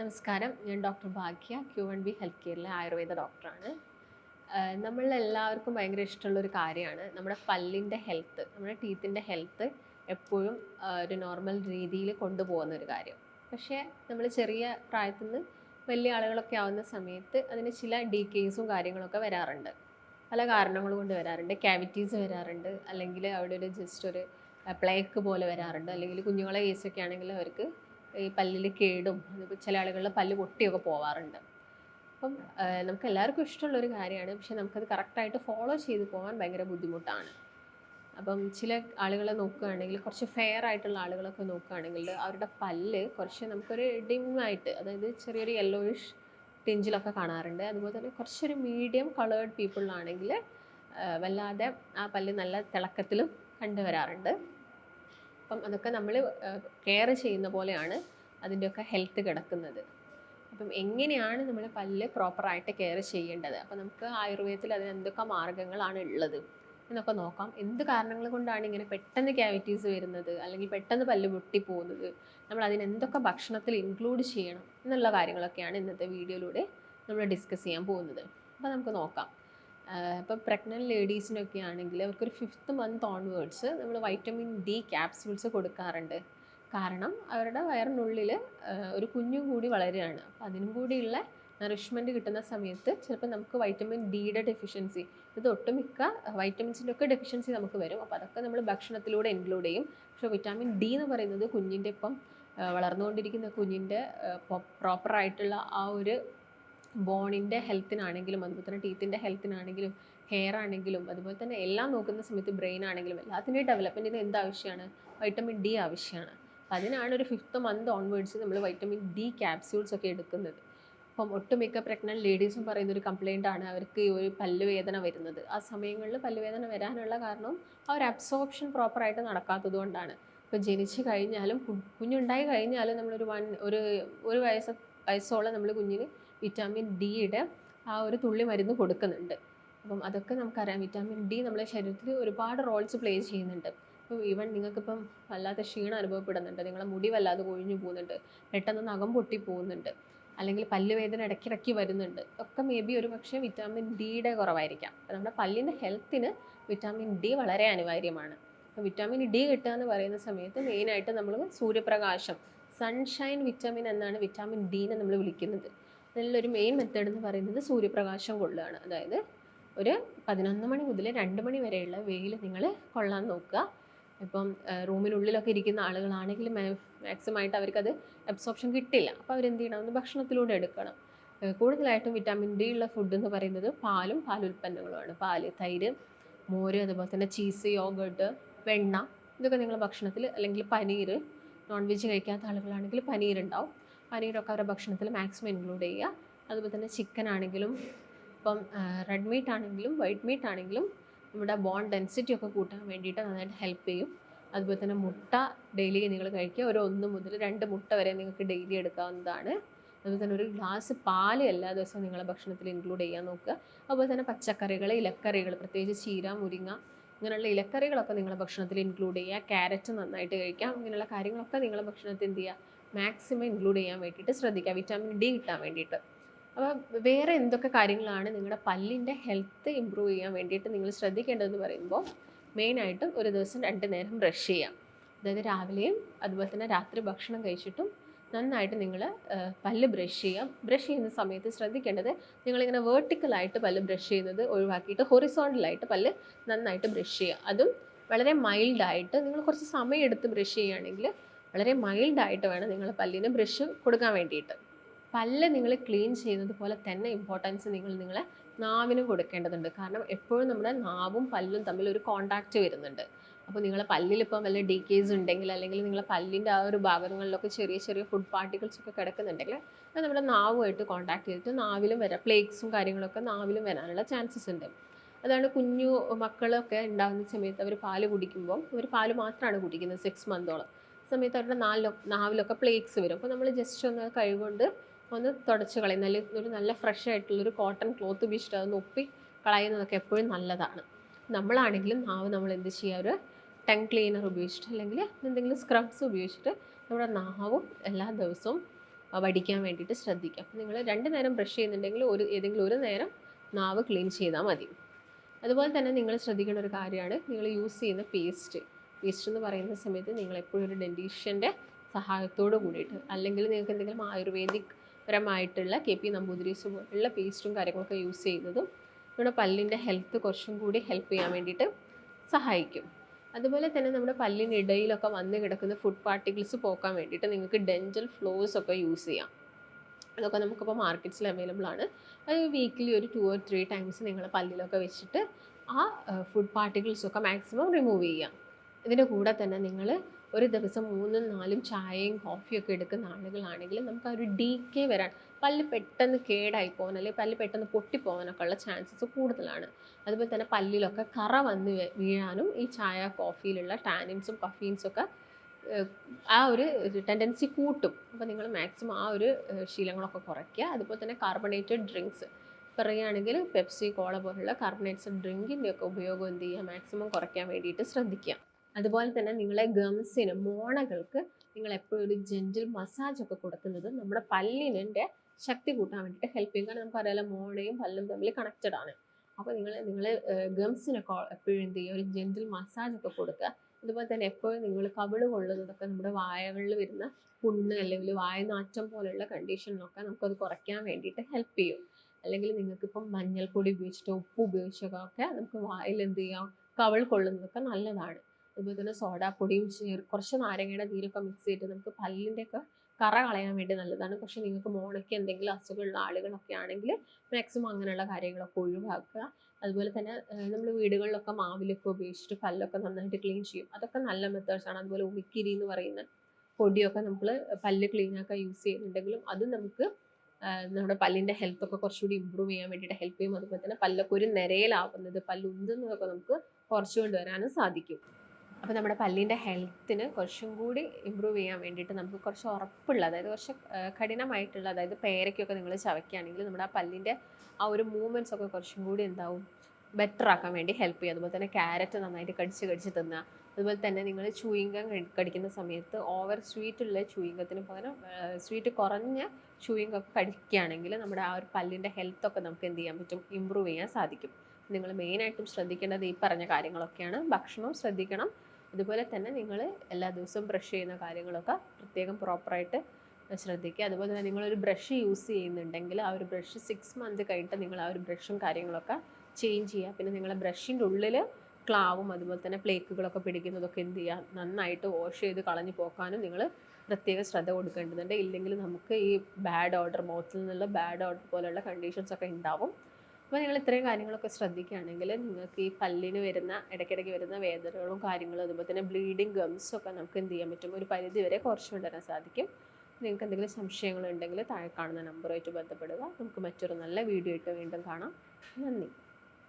നമസ്കാരം. ഞാൻ doctor Bhagya Q one B health കെയറിലെ Ayurveda ഡോക്ടറാണ്. നമ്മളെല്ലാവർക്കും ഭയങ്കര ഇഷ്ടമുള്ള ഒരു കാര്യമാണ്. നമ്മുടെ പല്ലിന്റെ ഹെൽത്ത് നമ്മുടെ ടീത്തിന്റെ ഹെൽത്ത് എപ്പോഴും ഒരു നോർമൽ രീതിയിൽ കൊണ്ടുപോകുന്ന ഒരു കാര്യം. പക്ഷേ നമ്മൾ ചെറിയ പ്രായത്തിൽ നിന്ന് വലിയ ആളുകളൊക്കെ ആവുന്ന സമയത്ത് അതിന് ചില ഡീക്കേസും കാര്യങ്ങളൊക്കെ വരാറുണ്ട്. പല കാരണങ്ങൾ കൊണ്ട് വരാറുണ്ട്. ക്യാവിറ്റീസ് വരാറുണ്ട്. അല്ലെങ്കിൽ അവിടെ ഒരു ജസ്റ്റ് ഒരു പ്ലേക്ക് പോലെ വരാറുണ്ട്. അല്ലെങ്കിൽ കുഞ്ഞുങ്ങളെ കേസൊക്കെ ആണെങ്കിൽ അവർക്ക് ഈ പല്ലിൽ കേടും ചില ആളുകളുടെ പല്ല് പൊട്ടിയൊക്കെ പോവാറുണ്ട്. അപ്പം നമുക്ക് എല്ലാവർക്കും ഇഷ്ടമുള്ള ഒരു കാര്യമാണ്. പക്ഷെ നമുക്കത് കറക്റ്റായിട്ട് ഫോളോ ചെയ്ത് പോകാൻ ഭയങ്കര ബുദ്ധിമുട്ടാണ്. അപ്പം ചില ആളുകളെ നോക്കുകയാണെങ്കിൽ കുറച്ച് ഫെയർ ആയിട്ടുള്ള ആളുകളൊക്കെ നോക്കുകയാണെങ്കിൽ അവരുടെ പല്ല് കുറച്ച് നമുക്കൊരു ഡിമ്മായിട്ട് അതായത് ചെറിയൊരു യെല്ലോയിഷ് ടിഞ്ചിലൊക്കെ കാണാറുണ്ട്. അതുപോലെ തന്നെ കുറച്ചൊരു മീഡിയം കളേർഡ് പീപ്പിളിലാണെങ്കിൽ വല്ലാതെ ആ പല്ല് നല്ല തിളക്കത്തിലും കണ്ടുവരാറുണ്ട്. അപ്പം അതൊക്കെ നമ്മൾ കെയർ ചെയ്യുന്ന പോലെയാണ് അതിന്റെയൊക്കെ ഹെൽത്ത് കിടക്കുന്നത്. അപ്പം എങ്ങനെയാണ് നമ്മൾ പല്ല് പ്രോപ്പറായിട്ട് കെയർ ചെയ്യേണ്ടത്? അപ്പം നമുക്ക് ആയുർവേദത്തിൽ അതിന് എന്തൊക്കെ മാർഗങ്ങളാണ് ഉള്ളത് എന്നൊക്കെ നോക്കാം. എന്ത് കാരണങ്ങൾ കൊണ്ടാണ് ഇങ്ങനെ പെട്ടെന്ന് ക്യാവിറ്റീസ് വരുന്നത്? അല്ലെങ്കിൽ പെട്ടെന്ന് പല്ല് പൊട്ടി പോകുന്നത് നമ്മൾ അതിന് എന്തൊക്കെ ഭക്ഷണത്തിൽ ഇൻക്ലൂഡ് ചെയ്യണം? എന്നുള്ള കാര്യങ്ങളൊക്കെയാണ് ഇന്നത്തെ വീഡിയോയിലൂടെ നമ്മൾ ഡിസ്കസ് ചെയ്യാൻ പോകുന്നത്. അപ്പോൾ നമുക്ക് നോക്കാം. ഇപ്പോൾ പ്രഗ്നന്റ് ലേഡീസിനൊക്കെ ആണെങ്കിൽ അവർക്കൊരു ഫിഫ്ത്ത് മന്ത് ഓൺവേർഡ്സ് നമ്മൾ വൈറ്റമിൻ ഡി ക്യാപ്സ്യൂൾസ് കൊടുക്കാറുണ്ട്. കാരണം അവരുടെ വയറിനുള്ളിൽ ഒരു കുഞ്ഞും കൂടി വളരുകയാണ്. അപ്പോൾ അതിനും കൂടിയുള്ള നറിഷ്മെന്റ് കിട്ടുന്ന സമയത്ത് ചിലപ്പോൾ നമുക്ക് വൈറ്റമിൻ ഡിയുടെ ഡെഫിഷ്യൻസി ഇത് ഒട്ടുമിക്ക വൈറ്റമിൻസിന്റെ ഒക്കെ ഡെഫിഷ്യൻസി നമുക്ക് വരും. അപ്പോൾ അതൊക്കെ നമ്മൾ ഭക്ഷണത്തിലൂടെ ഇൻക്ലൂഡ് ചെയ്യും. പക്ഷേ വിറ്റാമിൻ ഡി എന്ന് പറയുന്നത് കുഞ്ഞിന്റെ ഇപ്പം വളർന്നുകൊണ്ടിരിക്കുന്ന കുഞ്ഞിന്റെ പ്രോപ്പറായിട്ടുള്ള ആ ഒരു ബോണിന്റെ ഹെൽത്തിനാണെങ്കിലും അതുപോലെ തന്നെ ടീത്തിന്റെ ഹെൽത്തിനാണെങ്കിലും ഹെയർ ആണെങ്കിലും അതുപോലെ തന്നെ എല്ലാം നോക്കുന്ന സമയത്ത് ബ്രെയിൻ ആണെങ്കിലും എല്ലാത്തിന്റെയും ഡെവലപ്മെന്റിന് എന്ത് ആവശ്യമാണ് വൈറ്റമിൻ ഡി ആവശ്യമാണ്. അപ്പം അതിനാണ് ഒരു ഫിഫ്ത്ത് മന്ത് ഓൺവേർഡ്സ് നമ്മൾ വൈറ്റമിൻ ഡി ക്യാപ്സ്യൂൾസ് ഒക്കെ എടുക്കുന്നത്. അപ്പം ഒട്ടുമിക്ക പ്രഗ്നന്റ് ലേഡീസും പറയുന്ന ഒരു കംപ്ലൈന്റ് ആണ് അവർക്ക് ഈ ഒരു പല്ലുവേദന വരുന്നത്. ആ സമയങ്ങളിൽ പല്ലുവേദന വരാനുള്ള കാരണം ആ ഒരു അബ്സോർപ്ഷൻ പ്രോപ്പറായിട്ട് നടക്കാത്തത് കൊണ്ടാണ്. ഇപ്പോൾ ജനിച്ച് കഴിഞ്ഞാലും കുഞ്ഞുണ്ടായി കഴിഞ്ഞാലും നമ്മളൊരു വൺ ഒരു ഒരു വയസ്സ് വയസ്സോളം നമ്മൾ കുഞ്ഞിന് വിറ്റാമിൻ ഡിയുടെ ആ ഒരു തുള്ളി മരുന്ന് കൊടുക്കുന്നുണ്ട്. അപ്പം അതൊക്കെ നമുക്കറിയാം. വിറ്റാമിൻ ഡി നമ്മുടെ ശരീരത്തിൽ ഒരുപാട് റോൾസ് പ്ലേ ചെയ്യുന്നുണ്ട്. ഇപ്പോൾ ഈവൻ നിങ്ങൾക്കിപ്പം വല്ലാത്ത ക്ഷീണം അനുഭവപ്പെടുന്നുണ്ട്. നിങ്ങളുടെ മുടി വല്ലാതെ കൊഴിഞ്ഞു പോകുന്നുണ്ട്. പെട്ടെന്ന് നഖം പൊട്ടി പോകുന്നുണ്ട്. അല്ലെങ്കിൽ പല്ലുവേദന ഇടയ്ക്കിടയ്ക്ക് വരുന്നുണ്ട്. ഒക്കെ മേ ബി ഒരു പക്ഷേ വിറ്റാമിൻ ഡിയുടെ കുറവായിരിക്കാം. അപ്പോൾ നമ്മുടെ പല്ലിന്റെ ഹെൽത്തിന് വിറ്റാമിൻ ഡി വളരെ അനിവാര്യമാണ്. അപ്പോൾ വിറ്റാമിൻ ഡി കിട്ടുക എന്ന് പറയുന്ന സമയത്ത് മെയിനായിട്ട് നമ്മൾ സൂര്യപ്രകാശം സൺഷൈൻ വിറ്റാമിൻ എന്നാണ് വിറ്റാമിൻ ഡീനെ നമ്മൾ വിളിക്കുന്നത്. അതിലൊരു മെയിൻ മെത്തേഡ് എന്ന് പറയുന്നത് സൂര്യപ്രകാശം കൊള്ളുകയാണ്. അതായത് ഒരു പതിനൊന്ന് മണി മുതൽ രണ്ട് മണി വരെയുള്ള വെയിൽ നിങ്ങൾ കൊള്ളാൻ നോക്കുക. ഇപ്പം റൂമിനുള്ളിലൊക്കെ ഇരിക്കുന്ന ആളുകളാണെങ്കിൽ മാക്സിമം ആയിട്ട് അവർക്കത് അബ്സോർപ്ഷൻ കിട്ടില്ല. അപ്പോൾ അവരെന്ത് ചെയ്യണം? ഭക്ഷണത്തിലൂടെ എടുക്കണം. കൂടുതലായിട്ടും വിറ്റാമിൻ ഡി ഉള്ള ഫുഡ് എന്ന് പറയുന്നത് പാലും പാലുൽപ്പന്നങ്ങളുമാണ്. പാൽ തൈര് മോര് അതുപോലെ തന്നെ ചീസ് യോഗട്ട് വെണ്ണ ഇതൊക്കെ നിങ്ങൾ ഭക്ഷണത്തിൽ അല്ലെങ്കിൽ പനീർ നോൺ വെജ് കഴിക്കാത്ത ആളുകളാണെങ്കിൽ പനീർ ഉണ്ടാവും. പനീരൊക്കെ അവരുടെ ഭക്ഷണത്തിൽ മാക്സിമം ഇൻക്ലൂഡ് ചെയ്യുക. അതുപോലെ തന്നെ ചിക്കൻ ആണെങ്കിലും ഇപ്പം റെഡ് മീറ്റ് ആണെങ്കിലും വൈറ്റ് മീറ്റ് ആണെങ്കിലും നമ്മുടെ ബോൺ ഡെൻസിറ്റി ഒക്കെ കൂട്ടാൻ വേണ്ടിയിട്ട് നന്നായിട്ട് ഹെൽപ്പ് ചെയ്യും. അതുപോലെ തന്നെ മുട്ട ഡെയിലി നിങ്ങൾ കഴിക്കുക. ഒരു ഒന്ന് മുതൽ രണ്ട് മുട്ട വരെ നിങ്ങൾക്ക് ഡെയിലി എടുക്കാവുന്നതാണ്. അതുപോലെ തന്നെ ഒരു ഗ്ലാസ് പാൽ എല്ലാ ദിവസവും നിങ്ങളെ ഭക്ഷണത്തിൽ ഇൻക്ലൂഡ് ചെയ്യാൻ നോക്കുക. അതുപോലെ തന്നെ പച്ചക്കറികൾ ഇലക്കറികൾ പ്രത്യേകിച്ച് ചീര മുരിങ്ങ ഇങ്ങനെയുള്ള ഇലക്കറികളൊക്കെ നിങ്ങളുടെ ഭക്ഷണത്തിൽ ഇൻക്ലൂഡ് ചെയ്യുക. ക്യാരറ്റ് നന്നായിട്ട് കഴിക്കാം ഇങ്ങനെയുള്ള കാര്യങ്ങളൊക്കെ നിങ്ങളുടെ ഭക്ഷണത്തിൽ എന്ത് ചെയ്യുക? മാക്സിമം ഇൻക്ലൂഡ് ചെയ്യാൻ വേണ്ടിയിട്ട് ശ്രദ്ധിക്കുക വിറ്റാമിൻ ഡി കിട്ടാൻ വേണ്ടിയിട്ട്. അപ്പോൾ വേറെ എന്തൊക്കെ കാര്യങ്ങളാണ് നിങ്ങളുടെ പല്ലിന്റെ ഹെൽത്ത് ഇമ്പ്രൂവ് ചെയ്യാൻ വേണ്ടിയിട്ട് നിങ്ങൾ ശ്രദ്ധിക്കേണ്ടതെന്ന് പറയുമ്പോൾ മെയിനായിട്ടും ഒരു ദിവസം രണ്ട് നേരം ബ്രഷ് ചെയ്യാം. അതായത് രാവിലെയും അതുപോലെ തന്നെ രാത്രി ഭക്ഷണം കഴിച്ചിട്ടും നന്നായിട്ട് നിങ്ങൾ പല്ല് ബ്രഷ് ചെയ്യാം. ബ്രഷ് ചെയ്യുന്ന സമയത്ത് ശ്രദ്ധിക്കേണ്ടത് നിങ്ങളിങ്ങനെ വേർട്ടിക്കലായിട്ട് പല്ല് ബ്രഷ് ചെയ്യുന്നത് ഒഴിവാക്കിയിട്ട് ഹൊറിസോണ്ടലായിട്ട് പല്ല് നന്നായിട്ട് ബ്രഷ് ചെയ്യുക അതും വളരെ മൈൽഡായിട്ട് നിങ്ങൾ കുറച്ച് സമയം എടുത്ത് ബ്രഷ് ചെയ്യുകയാണെങ്കിൽ വളരെ മൈൽഡായിട്ട് വേണം നിങ്ങൾ പല്ലിന് ബ്രഷ് കൊടുക്കാൻ വേണ്ടിയിട്ട്. പല്ല് നിങ്ങൾ ക്ലീൻ ചെയ്യുന്നത് പോലെ തന്നെ ഇമ്പോർട്ടൻസ് നിങ്ങൾ നിങ്ങളെ നാവിനും കൊടുക്കേണ്ടതുണ്ട്. കാരണം എപ്പോഴും നമ്മുടെ നാവും പല്ലും തമ്മിൽ ഒരു കോണ്ടാക്റ്റ് വരുന്നുണ്ട്. അപ്പോൾ നിങ്ങളെ പല്ലിലിപ്പം വല്ല ഡീക്കേസ് ഉണ്ടെങ്കിൽ അല്ലെങ്കിൽ നിങ്ങളെ പല്ലിന്റെ ആ ഒരു ഭാഗങ്ങളിലൊക്കെ ചെറിയ ചെറിയ ഫുഡ് പാർട്ടിക്കിൾസ് ഒക്കെ കിടക്കുന്നുണ്ടെങ്കിൽ അത് നമ്മുടെ നാവുമായിട്ട് കോണ്ടാക്ട് ചെയ്തിട്ട് നാവിലും വരാം. പ്ലേക്സും കാര്യങ്ങളൊക്കെ നാവിലും വരാനുള്ള ചാൻസസ് ഉണ്ട്. അതാണ് കുഞ്ഞു മക്കളൊക്കെ ഉണ്ടാകുന്ന സമയത്ത് അവർ പാൽ കുടിക്കുമ്പോൾ അവർ പാൽ മാത്രമാണ് കുടിക്കുന്നത് സിക്സ് മന്തോളം സമയത്ത് അവരുടെ നാലിലോ നാവിലൊക്കെ പ്ലേക്സ് വരും. അപ്പോൾ നമ്മൾ ജസ്റ്റ് ഒന്ന് കൈകൊണ്ട് ഒന്ന് തുടച്ച് കളയും. നല്ല ഒരു നല്ല ഫ്രഷ് ആയിട്ടുള്ളൊരു കോട്ടൺ ക്ലോത്ത് ഉപയോഗിച്ചിട്ട് അതൊന്ന് ഒപ്പി കളയുന്നതൊക്കെ എപ്പോഴും നല്ലതാണ്. നമ്മളാണെങ്കിലും നാവ് നമ്മൾ എന്ത് ചെയ്യുക ഒരു ടങ് ക്ലീനർ ഉപയോഗിച്ചിട്ട് അല്ലെങ്കിൽ എന്തെങ്കിലും സ്ക്രബ്സ് ഉപയോഗിച്ചിട്ട് നമ്മുടെ നാവും എല്ലാ ദിവസവും വടിക്കാൻ വേണ്ടിയിട്ട് ശ്രദ്ധിക്കുക. അപ്പോൾ നിങ്ങൾ രണ്ട് നേരം ബ്രഷ് ചെയ്യുന്നുണ്ടെങ്കിൽ ഒരു ഏതെങ്കിലും ഒരു നേരം നാവ് ക്ലീൻ ചെയ്താൽ മതി. അതുപോലെ തന്നെ നിങ്ങൾ ശ്രദ്ധിക്കേണ്ട ഒരു കാര്യമാണ് നിങ്ങൾ യൂസ് ചെയ്യുന്ന പേസ്റ്റ് പേസ്റ്റ് എന്ന് പറയുന്ന സമയത്ത് നിങ്ങൾ എപ്പോഴും ഒരു ഡെന്റീഷ്യന്റെ സഹായത്തോട് കൂടിയിട്ട് അല്ലെങ്കിൽ നിങ്ങൾക്ക് എന്തെങ്കിലും ആയുർവേദിക് പരമായിട്ടുള്ള കെ പി നമ്പൂതിരീസ് പോലുള്ള പേസ്റ്റും കാര്യങ്ങളൊക്കെ യൂസ് ചെയ്യുന്നതും നമ്മുടെ പല്ലിന്റെ ഹെൽത്ത് കുറച്ചും കൂടി ഹെൽപ്പ് ചെയ്യാൻ വേണ്ടിയിട്ട് സഹായിക്കും. അതുപോലെ തന്നെ നമ്മുടെ പല്ലിനിടയിലൊക്കെ വന്ന് കിടക്കുന്ന ഫുഡ് പാർട്ടിക്കിൾസ് പോക്കാൻ വേണ്ടിയിട്ട് നിങ്ങൾക്ക് ഡെന്റൽ ഫ്ലോസ് ഒക്കെ യൂസ് ചെയ്യാം. അതൊക്കെ നമുക്കിപ്പോൾ മാർക്കറ്റ്സിൽ അവൈലബിൾ ആണ്. അത് വീക്കിലി ഒരു ടു ഓർ ത്രീ ടൈംസ് നിങ്ങൾ പല്ലിലൊക്കെ വെച്ചിട്ട് ആ ഫുഡ് പാർട്ടിക്കിൾസൊക്കെ മാക്സിമം റിമൂവ് ചെയ്യാം. ഇതിന്റെ കൂടെ തന്നെ നിങ്ങൾ ഒരു ദിവസം മൂന്നും നാലും ചായയും ഒക്കെ എടുക്കുന്ന ആളുകളാണെങ്കിൽ നമുക്ക് ആ ഒരു ഡി കെ വരാൻ പല്ല് പെട്ടെന്ന് കേടായി പോകാൻ അല്ലെങ്കിൽ പല്ല് പെട്ടെന്ന് പൊട്ടിപ്പോകാനൊക്കെ ഉള്ള ചാൻസസ് കൂടുതലാണ്. അതുപോലെ തന്നെ പല്ലിലൊക്കെ കറ വന്ന് വീഴാനും ഈ ചായ കോഫിയിലുള്ള ടാനിൻസും കഫീൻസൊക്കെ ആ ഒരു ടെൻഡൻസി കൂട്ടും. അപ്പോൾ നിങ്ങൾ മാക്സിമം ആ ഒരു ശീലങ്ങളൊക്കെ കുറയ്ക്കുക. അതുപോലെ തന്നെ കാർബണേറ്റഡ് ഡ്രിങ്ക്സ് പറയുകയാണെങ്കിൽ പെപ്സി കോള പോലുള്ള കാർബണേറ്റ്സ് ഡ്രിങ്കിന്റെ ഒക്കെ ഉപയോഗം എന്ത് ചെയ്യുക? മാക്സിമം കുറയ്ക്കാൻ വേണ്ടിയിട്ട് ശ്രദ്ധിക്കുക. അതുപോലെ തന്നെ നിങ്ങളെ ഗംസിന് മോണകൾക്ക് നിങ്ങൾ എപ്പോഴും ഒരു ജെന്റിൽ മസാജ് ഒക്കെ കൊടുക്കുന്നത് നമ്മുടെ പല്ലിനെ ശക്തി കൂട്ടാൻ വേണ്ടിയിട്ട് ഹെൽപ്പ് ചെയ്യും. കാരണം നമുക്കറിയാലോ മോണയും പല്ലും തമ്മിൽ കണക്റ്റഡ് ആണ്. അപ്പോൾ നിങ്ങൾ നിങ്ങൾ ഗംസിനൊക്കെ എപ്പോഴും എന്ത് ചെയ്യുക? ഒരു ജെന്റിൽ മസാജ് ഒക്കെ കൊടുക്കുക. അതുപോലെ തന്നെ എപ്പോഴും നിങ്ങൾ കവിൾ കൊള്ളുന്നതൊക്കെ നമ്മുടെ വായകളിൽ വരുന്ന പുണ്ണ് അല്ലെങ്കിൽ വായനാറ്റം പോലെയുള്ള കണ്ടീഷനിലൊക്കെ നമുക്കത് കുറയ്ക്കാൻ വേണ്ടിയിട്ട് ഹെൽപ്പ് ചെയ്യും. അല്ലെങ്കിൽ നിങ്ങൾക്കിപ്പം മഞ്ഞൾപ്പൊടി ഉപയോഗിച്ചിട്ടോ ഉപ്പ് ഉപയോഗിച്ചൊക്കെ നമുക്ക് വായിൽ എന്ത് ചെയ്യാം? കവിൾ കൊള്ളുന്നതൊക്കെ നല്ലതാണ്. അതുപോലെ സോഡാപ്പൊടിയും ചേർ കുറച്ച് നാരങ്ങയുടെ നീരൊക്കെ മിക്സ് ചെയ്തിട്ട് നമുക്ക് പല്ലിന്റെയൊക്കെ കറ കളയാൻ വേണ്ടി നല്ലതാണ്. പക്ഷേ നിങ്ങൾക്ക് മോണയ്ക്ക് എന്തെങ്കിലും അസുഖമുള്ള ആളുകളൊക്കെ ആണെങ്കിൽ മാക്സിമം അങ്ങനെയുള്ള കാര്യങ്ങളൊക്കെ ഒഴിവാക്കുക. അതുപോലെ തന്നെ നമ്മൾ വീടുകളിലൊക്കെ മാവിലൊക്കെ ഉപയോഗിച്ചിട്ട് പല്ലൊക്കെ നന്നായിട്ട് ക്ലീൻ ചെയ്യും. അതൊക്കെ നല്ല മെത്തേഡ്സ് ആണ്. അതുപോലെ ഉമിക്കിരി എന്ന് പറയുന്ന പൊടിയൊക്കെ നമ്മൾ പല്ല് ക്ലീൻ ആക്കാൻ യൂസ് ചെയ്യുന്നുണ്ടെങ്കിലും അത് നമുക്ക് നമ്മുടെ പല്ലിന്റെ ഹെൽത്തൊക്കെ കുറച്ചുകൂടി ഇമ്പ്രൂവ് ചെയ്യാൻ വേണ്ടിയിട്ട് ഹെൽപ്പ് ചെയ്യും. അതുപോലെ തന്നെ പല്ലൊക്കെ ഒരു നിരയിലാവുന്നത് പല്ലുന്തുന്നതൊക്കെ നമുക്ക് കുറച്ചുകൊണ്ട് കൊണ്ടുവരാനും സാധിക്കും. അപ്പോൾ നമ്മുടെ പല്ലിന്റെ ഹെൽത്തിന് കുറച്ചും കൂടി ഇമ്പ്രൂവ് ചെയ്യാൻ വേണ്ടിയിട്ട് നമുക്ക് കുറച്ച് ഉറപ്പുള്ള അതായത് കുറച്ച് കഠിനമായിട്ടുള്ള അതായത് പേരയ്ക്കൊക്കെ നിങ്ങൾ ചവയ്ക്കുകയാണെങ്കിൽ നമ്മുടെ ആ പല്ലിന്റെ ആ ഒരു മൂവ്മെന്റ്സ് ഒക്കെ കുറച്ചും കൂടി എന്താവും ബെറ്റർ ആക്കാൻ വേണ്ടി ഹെൽപ്പ് ചെയ്യും അതുപോലെ തന്നെ ക്യാരറ്റ് നന്നായിട്ട് കടിച്ച് കടിച്ച് തിന്നുക. അതുപോലെ തന്നെ നിങ്ങൾ ചൂയിങ്കം കടിക്കുന്ന സമയത്ത് ഓവർ സ്വീറ്റ് ഉള്ള ചൂയിങ്കത്തിന് പകരം സ്വീറ്റ് കുറഞ്ഞ ചൂയിങ്കം ഒക്കെ കടിക്കുകയാണെങ്കിൽ നമ്മുടെ ആ ഒരു പല്ലിന്റെ ഹെൽത്ത് ഒക്കെ നമുക്ക് എന്ത് ചെയ്യാൻ പറ്റും ഇമ്പ്രൂവ് ചെയ്യാൻ സാധിക്കും. നിങ്ങൾ മെയിനായിട്ടും ശ്രദ്ധിക്കേണ്ടത് ഈ പറഞ്ഞ കാര്യങ്ങളൊക്കെയാണ്. ഭക്ഷണവും ശ്രദ്ധിക്കണം. അതുപോലെ തന്നെ നിങ്ങൾ എല്ലാ ദിവസവും ബ്രഷ് ചെയ്യുന്ന കാര്യങ്ങളൊക്കെ പ്രത്യേകം പ്രോപ്പറായിട്ട് ശ്രദ്ധിക്കുക. അതുപോലെ തന്നെ നിങ്ങളൊരു ബ്രഷ് യൂസ് ചെയ്യുന്നുണ്ടെങ്കിൽ ആ ഒരു ബ്രഷ് സിക്സ് മന്ത് കഴിഞ്ഞിട്ട് നിങ്ങൾ ആ ഒരു ബ്രഷും കാര്യങ്ങളൊക്കെ ചേഞ്ച് ചെയ്യുക. പിന്നെ നിങ്ങളെ ബ്രഷിന്റെ ഉള്ളിൽ ക്ലാവും അതുപോലെ തന്നെ പ്ലേക്കുകളൊക്കെ പിടിക്കുന്നതൊക്കെ എന്ത് ചെയ്യുക? നന്നായിട്ട് വാഷ് ചെയ്ത് കളഞ്ഞു പോക്കാനും നിങ്ങൾ പ്രത്യേക ശ്രദ്ധ കൊടുക്കേണ്ടതുണ്ട്. ഇല്ലെങ്കിൽ നമുക്ക് ഈ ബാഡ് ഓർഡർ മൗത്തിൽ നിന്നുള്ള ബാഡ് ഓർഡർ പോലെയുള്ള കണ്ടീഷൻസ് ഒക്കെ ഉണ്ടാവും. അപ്പോൾ നിങ്ങൾ ഇത്രയും കാര്യങ്ങളൊക്കെ ശ്രദ്ധിക്കുകയാണെങ്കിൽ നിങ്ങൾക്ക് ഈ പല്ലിന് വരുന്ന ഇടയ്ക്കിടയ്ക്ക് വരുന്ന വേദനകളും കാര്യങ്ങളും അതുപോലെ തന്നെ ബ്ലീഡിങ് ഗംസും ഒക്കെ നമുക്ക് എന്ത് ചെയ്യാൻ പറ്റും? ഒരു പരിധി വരെ കുറച്ച് കൊണ്ടുവരാൻ സാധിക്കും. നിങ്ങൾക്ക് എന്തെങ്കിലും സംശയങ്ങളുണ്ടെങ്കിൽ താഴെ കാണുന്ന നമ്പറുമായിട്ട് ബന്ധപ്പെടുക. നമുക്ക് മറ്റൊരു നല്ല വീഡിയോ ആയിട്ട് വീണ്ടും കാണാം. നന്ദി.